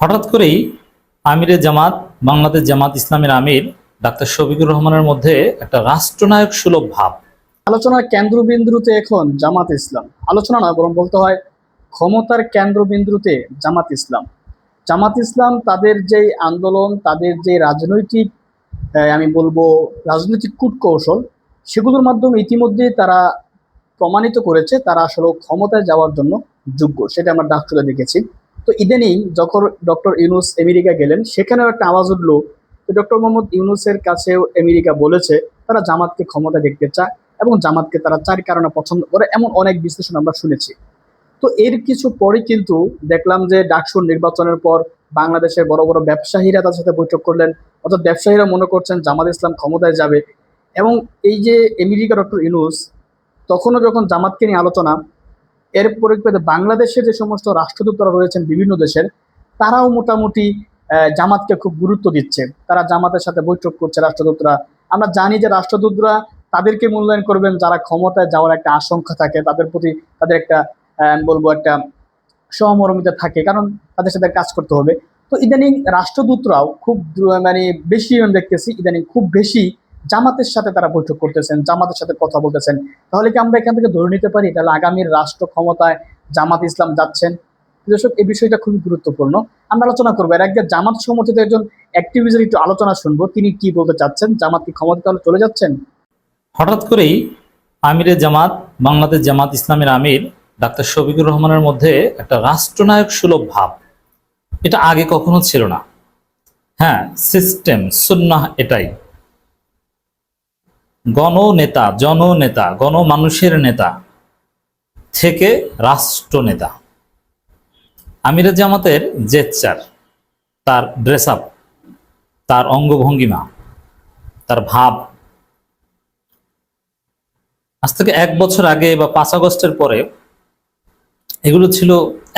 হঠাৎ করেই আমিরে জামাত, বাংলাদেশ জামাত ইসলামের আমির ডাক্তার শফিকুর রহমানের মধ্যে একটা রাষ্ট্রনায়ক সুলভ ভাব। আলোচনার কেন্দ্রবিন্দুতে এখন জামাত ইসলাম। আলোচনা নয় বরং বলতে হয় ক্ষমতার কেন্দ্রবিন্দুতে জামাত ইসলাম। জামাত ইসলাম তাদের যে আন্দোলন, তাদের যে রাজনৈতিক আমি বলব রাজনৈতিক কূটকৌশল, সেগুলোর মাধ্যমে ইতিমধ্যে তারা প্রমাণিত করেছে তারা আসলে ক্ষমতায় যাওয়ার জন্য যোগ্য। সেটা আমরা ডাক্তারে দেখেছি। তো ইদানিং যখন ডক্টর ইউনুস আমেরিকা গেলেন, সেখানেও একটা আওয়াজ উঠল ডক্টর মোহাম্মদ ইউনুসের কাছেও আমেরিকা বলেছে, তারা জামাতকে ক্ষমতা দেখতে চায় এবং জামাতকে তারা চার কারণে পছন্দ করে এমন অনেক বিশ্লেষণ আমরা শুনেছি। তো এর কিছু পরে কিন্তু দেখলাম যে ডাকসুর নির্বাচনের পর বাংলাদেশের বড় বড় ব্যবসায়ীরা তার সাথে বৈঠক করলেন, অর্থাৎ ব্যবসায়ীরা মনে করছেন জামাত ইসলাম ক্ষমতায় যাবে। এবং এই যে আমেরিকা ডক্টর ইউনুস, তখনও যখন জামাতকে নিয়ে আলোচনা এর পরিপ্রেক্ষিতে বাংলাদেশের যে সমস্ত রাষ্ট্রদূতরা রয়েছেন বিভিন্ন দেশের, তারাও মোটামুটি জামাতকে খুব গুরুত্ব দিচ্ছে। তারা জামাতের সাথে বৈঠক করছে রাষ্ট্রদূতরা। আমরা জানি যে রাষ্ট্রদূতরা তাদেরকে মূল্যায়ন করবেন, যারা ক্ষমতায় যাওয়ার একটা আশঙ্কা থাকে, তাদের প্রতি তাদের একটা বলব একটা সহমর্মিতা থাকে, কারণ তাদের সাথে কাজ করতে হবে। তো ইদানিং রাষ্ট্রদূতরাও খুব মানে বেশি দেখতেছি, ইদানিং খুব বেশি জামাতের সাথে তারা বৈঠক করতেছেন, জামাতের সাথে কথা বলতেছেন। তাহলে কি আমরা এখান থেকে ধরে নিতে পারি? তাহলে আগামীর রাষ্ট্র ক্ষমতায় জামাত ইসলাম যাচ্ছেন? দর্শক, এই বিষয়টা খুবই গুরুত্বপূর্ণ। আমরা আলোচনা করব। এর আগে জামাত সমর্থিত একজন অ্যাক্টিভিস্টের একটু আলোচনা শুনব। তিনি কি বলতে চাচ্ছেন? জামাত কি ক্ষমতা তাহলে চলে যাচ্ছেন? হঠাৎ করেই আমিরে জামাত, বাংলাদেশ জামাত ইসলামের আমির ডাক্তার শফিকুর রহমানের মধ্যে একটা রাষ্ট্রনায়ক সুলভ ভাব। এটা আগে কখনো ছিল না। হ্যাঁ সিস্টেম সুন্নাহ এটাই। গণনেতা, জননেতা, গণমানুষের নেতা থেকে রাষ্ট্রনেতা। আমিরে জামাতের জেচ্চার, তার ড্রেস আপ তার অঙ্গভঙ্গিমা, তার ভাব। আজ থেকে এক বছর আগে বা পাঁচ আগস্টের পরে এগুলো ছিল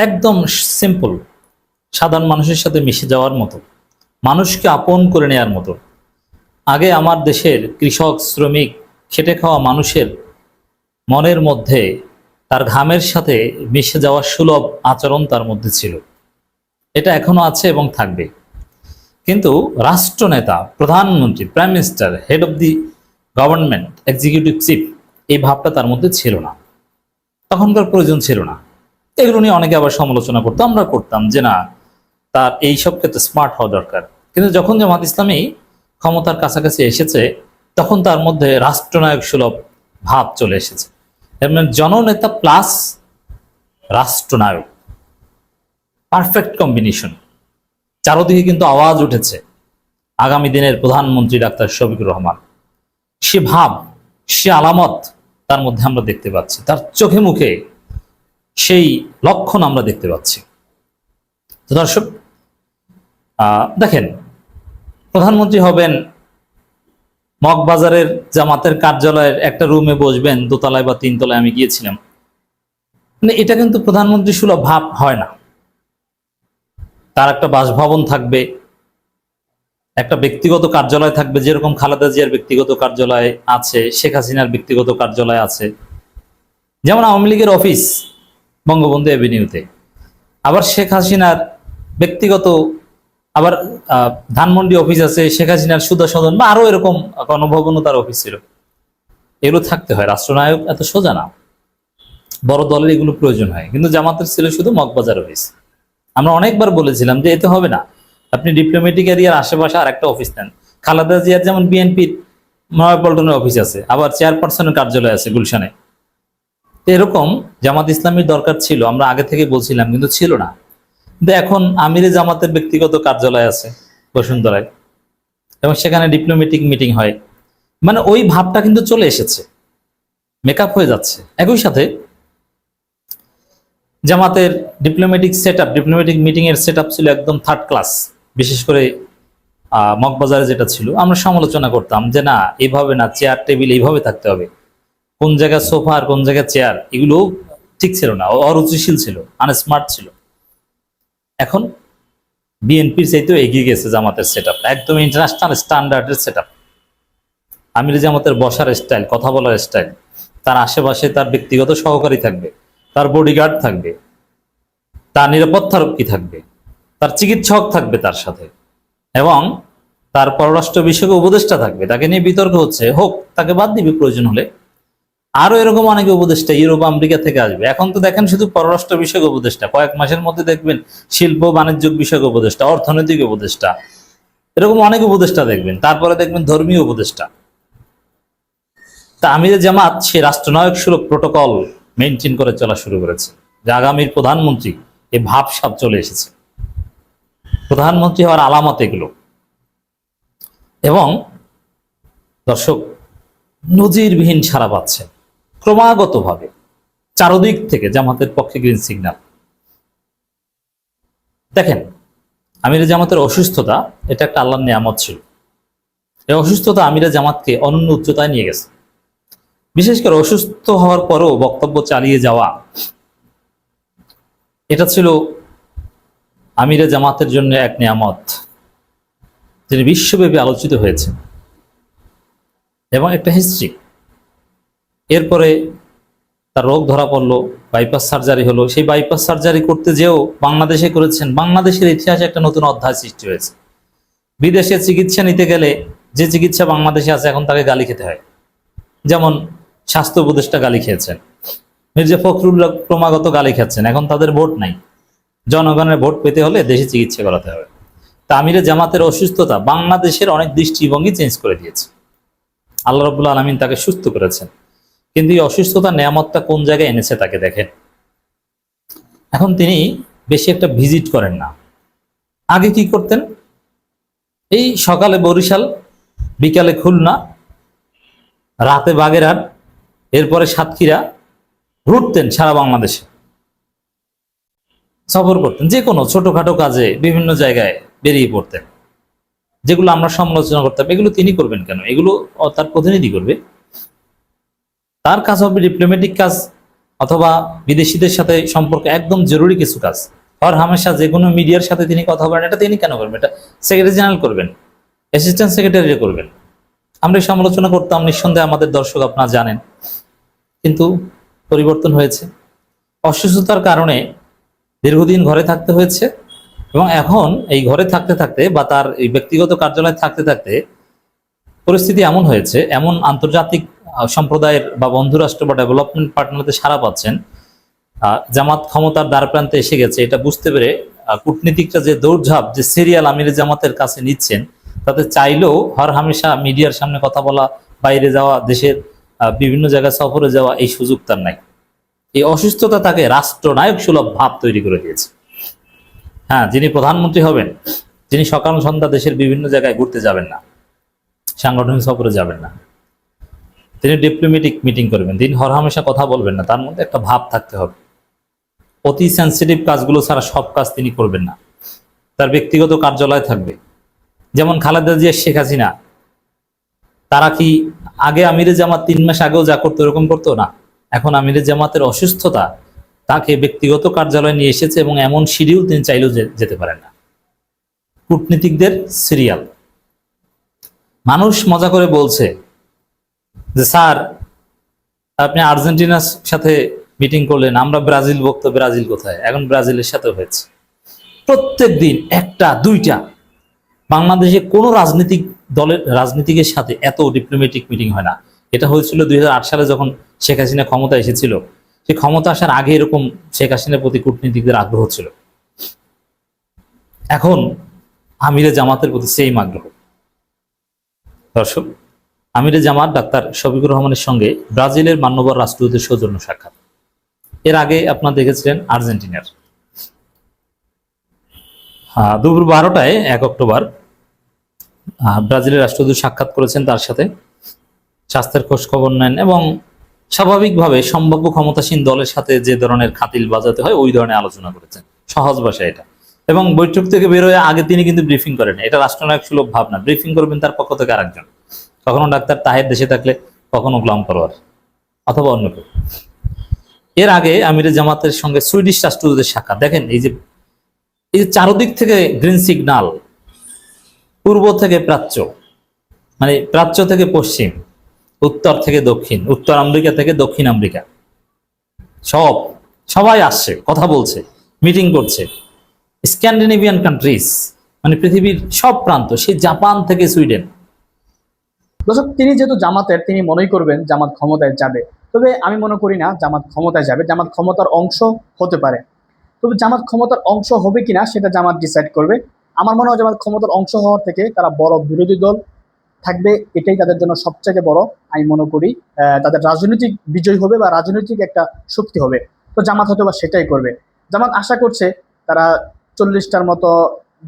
একদম সিম্পল সাধারণ মানুষের সাথে মিশে যাওয়ার মতো, মানুষকে আপন করে নেওয়ার মতো। আগে আমার দেশের কৃষক, শ্রমিক, খেটে খাওয়া মানুষের মনের মধ্যে তার ঘামের সাথে মিশে যাওয়ার সুলভ আচরণ তার মধ্যে ছিল। এটা এখনও আছে এবং থাকবে। কিন্তু রাষ্ট্রনেতা, প্রধানমন্ত্রী prime minister head of the government executive chief এই ভাবটা তার মধ্যে ছিল না। তখনকার প্রয়োজন ছিল না। এগুলো নিয়ে অনেকে আবার সমালোচনা করতো। আমরা করতাম যে না, তার এই সব ক্ষেত্রে স্মার্ট হওয়া দরকার। কিন্তু যখন জামাত ইসলামী ক্ষমতার কাছাকাছি এসেছে, তখন তার মধ্যে রাষ্ট্রনায়ক সুলভ ভাব চলে এসেছে। মানে জননেতা প্লাস রাষ্ট্রনায়ক। পারফেক্ট কম্বিনেশন চারদিকে কিন্তু আওয়াজ উঠেছে আগামী দিনের প্রধানমন্ত্রী ডাক্তার শফিকুর রহমান। সে ভাব, সে আলামত তার মধ্যে আমরা দেখতে পাচ্ছি। তার চোখে মুখে সেই লক্ষণ আমরা দেখতে পাচ্ছি। দর্শক দেখেন প্রধানমন্ত্রী হবেন মগবাজারের জামাতের কার্যালয়ের একটা রুমে বসবেন, দোতলায় বা তিনতলায়, আমি গিয়েছিলাম। মানে এটা কিন্তু প্রধানমন্ত্রী সুলভ ভাব হয় না। তার একটা বাসভবন থাকবে, একটা ব্যক্তিগত কার্যালয় থাকবে, যেরকম খালেদা জিয়ার ব্যক্তিগত কার্যালয় আছে, শেখ হাসিনার ব্যক্তিগত কার্যালয় আছে। যেমন আওয়ামী লীগের অফিস বঙ্গবন্ধু অ্যাভিনিউতে। আবার শেখ হাসিনার ব্যক্তিগত আবার ধানমন্ডি অফিস আছে, শেখ হাসিনার সুদা সদন বা আরও এরকম গণভবনও তার অফিস ছিল। এগুলো থাকতে হয়, রাষ্ট্রনায়ক এত সোজা না। বড় দলের এগুলো প্রয়োজন হয়। কিন্তু জামাতের ছিল শুধু মগবাজার অফিস আমরা অনেকবার বলেছিলাম যে এতে হবে না। আপনি ডিপ্লোমেটিক এরিয়ার আশেপাশে আর একটা অফিস নেন। খালেদা জিয়ার যেমন বিএনপির নয়াপল্টনের অফিস আছে, আবার চেয়ারপারসনের কার্যালয় আছে গুলশানে। এরকম জামাত ইসলামীর দরকার ছিল, আমরা আগে থেকে বলছিলাম, কিন্তু ছিল না। কিন্তু এখন আমিরে জামাতের ব্যক্তিগত কার্যালয় আছে বসুন্ধরায়। এবং সেখানে ডিপ্লোমেটিক মিটিং হয়। মানে ওই ভাবটা কিন্তু চলে এসেছে। মেকআপ হয়ে যাচ্ছে। একই সাথে জামাতের diplomatic set up diplomatic meeting এর সেট ছিল একদম থার্ড ক্লাস বিশেষ করে মগবাজারে যেটা ছিল, আমরা সমালোচনা করতাম যে না, এইভাবে না চেয়ার টেবিল এইভাবে থাকতে হবে। কোন জায়গায় সোফা আর কোন জায়গায় চেয়ার এগুলো ঠিক ছিল না। অরুচিশীল ছিল আনস্মার্ট ছিল। এখন বিএনপির চাইতেও এগিয়ে গেছে জামাতের সেট একদম ইন্টারন্যাশনাল স্ট্যান্ডার্ডের সেট আমির জামাতের বসার স্টাইল কথা বলার স্টাইল তার আশেপাশে তার ব্যক্তিগত সহকারী থাকবে, তার বডিগার্ড থাকবে, তার নিরাপত্তারক্ষী থাকবে, তার চিকিৎসক থাকবে তার সাথে, এবং তার পররাষ্ট্র বিষয়ক উপদেষ্টা থাকবে। তাকে নিয়ে বিতর্ক হচ্ছে, হোক, তাকে বাদ দিবে প্রয়োজন হলে। আরও এরকম অনেক উপদেষ্টা ইউরোপ, আমেরিকা থেকে আসবে। এখন তো দেখেন শুধু পররাষ্ট্র বিষয়ক উপদেষ্টা। কয়েক মাসের মধ্যে দেখবেন শিল্প, বাণিজ্য বিষয়ক উপদেষ্টা, অর্থনৈতিক উপদেষ্টা। এরকম অনেক উপদেষ্টা দেখবেন। তারপরে দেখবেন ধর্মীয় উপদেষ্টা। তা আমির জামাত, সে রাষ্ট্রনায়ক সুলভ প্রোটোকল মেনটেন করে চলা শুরু করেছে। যে আগামীর প্রধানমন্ত্রী এই ভাবসাব চলে এসেছে। প্রধানমন্ত্রী হওয়ার আলামত এগুলো। এবং দর্শক, নজিরবিহীন সারা পাচ্ছে। ক্রমাগতভাবে, চারদিক থেকে, জামাতের পক্ষে গ্রিন সিগন্যাল দেখেন, আমিরে জামাতের অসুস্থতা, এটা একটা আল্লাহর নিয়ামত ছিল। এই অসুস্থতা আমিরা জামাতকে অনন্য উচ্চতায় নিয়ে গেছে। বিশেষ করে অসুস্থ হওয়ার পরও বক্তব্য চালিয়ে যাওয়া, এটা ছিল আমিরা জামাতের জন্য এক নিয়ামত, যিনি বিশ্বব্যাপী আলোচিত হয়েছেন। এবং একটা হিস্ট্রি এরপরে তার রোগ ধরা পড়ল বাইপাস সার্জারি হলো। সেই বাইপাস সার্জারি করতে যেও বাংলাদেশে করেছেন, বাংলাদেশের ইতিহাসে একটা নতুন অধ্যায় সৃষ্টি হয়েছে। বিদেশে চিকিৎসা নিতে গেলে যে চিকিৎসা বাংলাদেশে আছে, এখন তাকে গালি খেতে হয়। যেমন স্বাস্থ্য উপদেষ্টা গালি খেয়েছেন, মির্জা ফখরুল্লাহ ক্রমাগত গালি খাচ্ছেন, এখন তাদের ভোট নাই। জনগণের ভোট পেতে হলে দেশে চিকিৎসা করাতে হবে। তামিরে জামাতের অসুস্থতা বাংলাদেশের অনেক দৃষ্টিভঙ্গি চেঞ্জ করে দিয়েছে। আল্লাহ রবুল্লা আলমিন তাকে সুস্থ করেছেন। কিন্তু এই অসুস্থতা, নেয়ামতটা কোন জায়গায় এনেছে তাকে দেখেন। এখন তিনি বেশি একটা ভিজিট করেন না। আগে কি করতেন? এই সকালে বরিশাল, বিকালে খুলনা, রাতে বাগেরহাট, এরপরে সাতক্ষীরা ঘুরতেন সারা বাংলাদেশে। সফর করতেন, যে কোনো ছোটখাটো কাজে বিভিন্ন জায়গায় বেরিয়ে পড়তেন। যেগুলো আমরা সমালোচনা করতাম, এগুলো তিনি করবেন কেন? এগুলো তার প্রতিনিধি করবে। তার কাজ হবে ডিপ্লোম্যাটিক কাজ অথবা বিদেশিদের সাথে সম্পর্ক একদম জরুরি কিছু কাজ। হর হামেশা যে কোনো মিডিয়ার সাথে তিনি কথা বলেন, এটা তিনি কেন করবেন? এটা সেক্রেটারি জেনারেল করবেন অ্যাসিস্ট্যান্ট সেক্রেটারি করবেন। আমরা সমালোচনা করতাম, নিঃসন্দেহে আমাদের দর্শক আপনারা জানেন, কিন্তু পরিবর্তন হয়েছে। অসুস্থতার কারণে দীর্ঘদিন ঘরে থাকতে হয়েছে এবং এখন এই ঘরে থাকতে থাকতে বা তার এই ব্যক্তিগত কার্যালয়ে থাকতে থাকতে পরিস্থিতি এমন হয়েছে, এমন আন্তর্জাতিক সম্প্রদায়ের বা বন্ধুরাষ্ট্র বা ডেভেলপমেন্ট পার্টনারদের সারা পাচ্ছেন। জামাত ক্ষমতার দ্বার প্রান্তে এসে গেছে, এটা বুঝতে পেরে কূটনীতিকরা যে দৌড়ঝাঁপ, যে সিরিয়াল আমির জামাতের কাছে নিচ্ছেন, তাতে চাইলেও হর হামেশা মিডিয়ার সামনে কথা বলা, বাইরে যাওয়া, দেশের বিভিন্ন জায়গায় সফরে যাওয়া এই সুযোগ তার নাই। এই অসুস্থতা তাকে রাষ্ট্রনায়ক সুলভ ভাব তৈরি করে দিয়েছে। হ্যাঁ যিনি প্রধানমন্ত্রী হবেন, যিনি সকাল সন্ধ্যা দেশের বিভিন্ন জায়গায় ঘুরতে যাবেন না, সাংগঠনিক সফরে যাবেন না। তিনি ডিপ্লোমেটিক মিটিং করবেন। তিনি হরহামেশা কথা বলবেন না, তার মধ্যে একটা ভাব থাকতে হবে। অতি সেন্সিটিভ কাজগুলো ছাড়া সব কাজ তিনি করবেন না। তার ব্যক্তিগত কার্যালয় থাকবে। যেমন খালেদা জিয়া, শেখ হাসিনা, তারা কি আগে আমিরে জামাত তিন মাস আগেও যা করতো এরকম করতো? না। এখন আমিরে জামাতের অসুস্থতা তাকে ব্যক্তিগত কার্যালয়ে নিয়ে এসেছে এবং এমন সিঁড়িও তিনি চাইলেও যেতে পারেন না। কূটনীতিকদের সিরিয়াল মানুষ মজা করে বলছে যে, স্যার, আপনি আর্জেন্টিনার সাথে মিটিং করলেন, আমরা ব্রাজিল বক্ত ব্রাজিল কোথায়? এখন ব্রাজিলের সাথে হয়েছে। প্রত্যেক দিন একটা, দুইটা, বাংলাদেশে কোনো রাজনৈতিক দলের, রাজনীতিকের সাথে এত ডিপ্লোমেটিক মিটিং হয় না। এটা হয়েছিল দুই হাজার আট সালে যখন শেখ হাসিনা ক্ষমতা এসেছিল। সে ক্ষমতা আসার আগে এরকম শেখ হাসিনার প্রতি কূটনীতিকদের আগ্রহ ছিল। এখন আমিরে জামাতের প্রতি সেই আগ্রহ। দর্শক আমিরে জামাত ডাক্তার শফিকুর রহমানের সঙ্গে ব্রাজিলের মান্যবর রাষ্ট্রদূতের সৌজন্য সাক্ষাৎ। এর আগে আপনারা দেখেছিলেন আর্জেন্টিনার। দুপুর বারোটায় এক অক্টোবর ব্রাজিলের রাষ্ট্রদূত সাক্ষাৎ করেছেন তার সাথে। স্বাস্থ্যের খোঁজ খবর নেন এবং স্বাভাবিকভাবে সম্ভাব্য ক্ষমতাসীন দলের সাথে যে ধরনের খাতিল বাজাতে হয়, ওই ধরনের আলোচনা করেছেন। সহজ ভাষায় এটা। এবং বৈঠক থেকে বেরোয় আগে তিনি কিন্তু ব্রিফিং করেন এটা রাষ্ট্রনায়ক সুলভ ভাবনা। ব্রিফিং করবেন তার পক্ষ থেকে আরেকজন। কখনো ডাক্তার তাহের দেশে থাকলে কখনো গোলাম পরোয়ার, অথবা অন্য কেউ। এর আগে আমির জামাতের সঙ্গে সুইডিশ রাষ্ট্রদূতের সাক্ষাৎ। দেখেন, এই যে এই যে চারদিক থেকে গ্রিন সিগন্যাল পূর্ব থেকে প্রাচ্য মানে প্রাচ্য থেকে পশ্চিম, উত্তর থেকে দক্ষিণ, উত্তর আমেরিকা থেকে দক্ষিণ আমেরিকা, সব, সবাই আসছে, কথা বলছে, মিটিং করছে। স্ক্যান্ডিনেভিয়ান কান্ট্রিজ মানে পৃথিবীর সব প্রান্ত, সেই জাপান থেকে সুইডেন দর্শক, তিনি যেহেতু জামাতের, তিনি মনেই করবেন জামাত ক্ষমতায় যাবে। তবে আমি মনে করি না জামাত ক্ষমতায় যাবে, জামাত ক্ষমতার অংশ হতে পারে। তবে জামাত ক্ষমতার অংশ হবে কিনা সেটা জামাত ডিসাইড করবে। আমার মনে হয় জামাত ক্ষমতার অংশ হওয়ার থেকে তারা বড় বিরোধী দল থাকবে, এটাই তাদের জন্য সবচেয়ে বড়। আমি মনে করি তাদের রাজনৈতিক বিজয় হবে বা রাজনৈতিক একটা শক্তি হবে। তো জামাত হয়তো বা সেটাই করবে। জামাত আশা করছে তারা চল্লিশটার মতো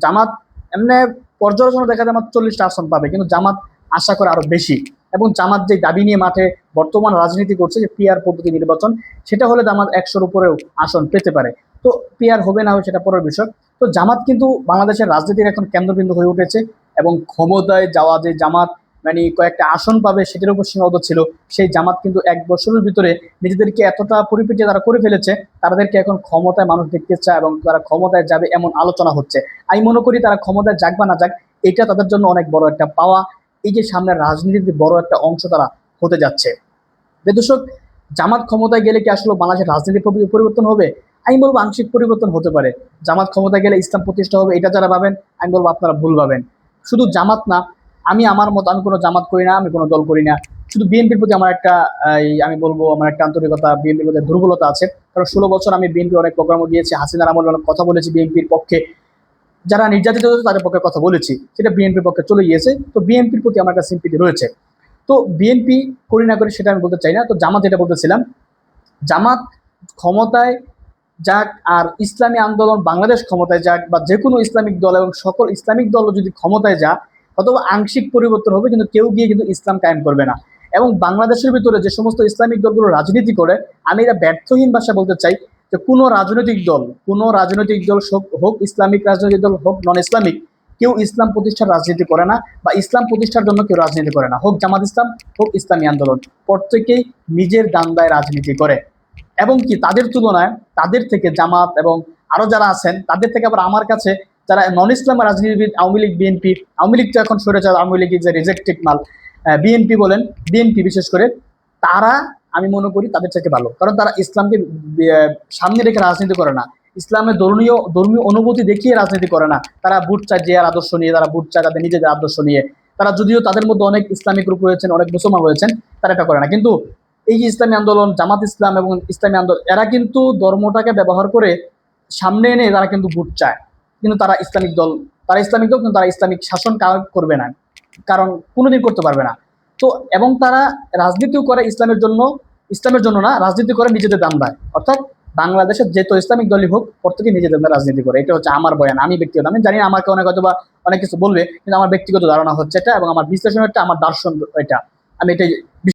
জামাত, এমনি পর্যালোচনা দেখা জামাত চল্লিশটা আসন পাবে। কিন্তু জামাত আশা করে আরও বেশি। এবং জামাত যে দাবি নিয়ে মাঠে বর্তমান রাজনীতি করছে যে পিআর পদ্ধতি নির্বাচন, সেটা হলে জামাত একশোর উপরেও আসন পেতে পারে। তো পিআর হবে না হবে সেটা পরের বিষয়। তো জামাত কিন্তু বাংলাদেশের রাজনীতির এখন কেন্দ্রবিন্দু হয়ে উঠেছে এবং ক্ষমতায় যাওয়া যে জামাত মানে কয়েকটা আসন পাবে সেটার উপর সীমাবদ্ধ ছিল, সেই জামাত কিন্তু এক বছরের ভিতরে নিজেদেরকে এতটা পরিপিটি তারা করে ফেলেছে, তাদেরকে এখন ক্ষমতায় মানুষ দেখতে চায় এবং তারা ক্ষমতায় যাবে এমন আলোচনা হচ্ছে। আমি মনে করি তারা ক্ষমতায় যাক বা না যাক, এটা তাদের জন্য অনেক বড় একটা পাওয়া। এই যে সামনে রাজনীতির বড় একটা অংশ তারা হতে যাচ্ছে। দর্শক, জামাত ক্ষমতায় গেলে কি আসলে বাংলাদেশের রাজনীতির পরি- পরিবর্তন হবে? আমি বলব আংশিক পরিবর্তন হতে পারে। জামাত ক্ষমতায় গেলে ইসলাম প্রতিষ্ঠা হবে, এটা যারা ভাবেন, আমি বলব আপনারা ভুল ভাবেন। শুধু জামাত না, আমি আমার মতো, আমি কোনো জামাত করি না, আমি কোনো দল করি না। শুধু বিএনপির প্রতি আমার একটা আমি বলব আমার একটা আন্তরিকতা, বিএনপির প্রতি দুর্বলতা আছে। কারণ ষোলো বছর আমি বিএনপি অনেক প্রোগ্রামও দিয়েছি, হাসিনার আমল অনেক কথা বলেছি বিএনপির পক্ষে। যারা নির্যাতিত হয়েছে তাদের পক্ষে কথা বলেছি। সেটা বিএনপির পক্ষে চলে গিয়েছে। তো বিএনপির প্রতি আমার একটা সিম্পিতি রয়েছে। তো বিএনপি করি না করি সেটা আমি বলতে চাই না। তো জামাত এটা বলতেছিলাম, জামাত ক্ষমতায় যাক আর ইসলামী আন্দোলন বাংলাদেশ ক্ষমতায় যাক বা যে কোনো ইসলামিক দল এবং সকল ইসলামিক দল যদি ক্ষমতায় যা, অথবা আংশিক পরিবর্তন হবে, কিন্তু কেউ গিয়ে কিন্তু ইসলাম কায়েম করবে না। এবং বাংলাদেশের ভিতরে যে সমস্ত ইসলামিক দলগুলো রাজনীতি করে, আমি এটা ব্যর্থহীন ভাষা বলতে চাই যে কোনো রাজনৈতিক দল, কোনো রাজনৈতিক দল হোক- ইসলামিক রাজনৈতিক দল হোক নন ইসলামিক কেউ ইসলাম প্রতিষ্ঠার রাজনীতি করে না বা ইসলাম প্রতিষ্ঠার জন্য কেউ রাজনীতি করে না। হোক জামাত ইসলাম, হোক ইসলামী আন্দোলন, প্রত্যেকেই নিজের দান্দায় রাজনীতি করে। এবং কি তাদের তুলনায় তাদের থেকে জামাত এবং আরও যারা আছেন, তাদের থেকে আবার আমার কাছে যারা নন ইসলাম রাজনীতিবিদ, আওয়ামী লীগ, বিএনপি, আওয়ামী লীগ তো এখন সরে যায় আওয়ামী লীগের যে রিজেক্টেড মাল বিএনপি বলেন, বিএনপি বিশেষ করে, তারা আমি মনে করি তাদের থেকে ভালো। কারণ তারা ইসলামকে সামনে রেখে রাজনীতি করে না। ইসলামের ধর্মীয় ধর্মীয় অনুভূতি দেখিয়ে রাজনীতি করে না। তারা বুট চায় যে আদর্শ নিয়ে, তারা বুট চায় তাদের নিজেদের আদর্শ নিয়ে। তারা যদিও তাদের মধ্যে অনেক ইসলামিক গ্রুপ রয়েছেন, অনেক মুসলমান রয়েছেন, তারা এটা করে না। কিন্তু এই যে ইসলামী আন্দোলন, জামাত ইসলাম এবং ইসলামী আন্দোলন, এরা কিন্তু ধর্মটাকে ব্যবহার করে সামনে এনে তারা কিন্তু ভোট চায়। কিন্তু তারা ইসলামিক দল, তারা ইসলামিক দল, কিন্তু তারা ইসলামিক শাসন করবে না। কারণ কোনোদিন করতে পারবে না। তো এবং তারা রাজনীতিও করে ইসলামের জন্য ইসলামের জন্য না, রাজনীতি করে নিজেদের দাম দেয়। অর্থাৎ বাংলাদেশের যে তো ইসলামিক দলই হোক প্রত্যেকে নিজেদের রাজনীতি করে। এটা হচ্ছে আমার বয়ান, আমি ব্যক্তিগত, আমি জানি আমাকে অনেক হয়তো বা অনেক কিছু বলবে, কিন্তু আমার ব্যক্তিগত ধারণা হচ্ছে এটা এবং আমার বিশ্লেষণ এটা আমার দর্শন এটা। আমি এটাই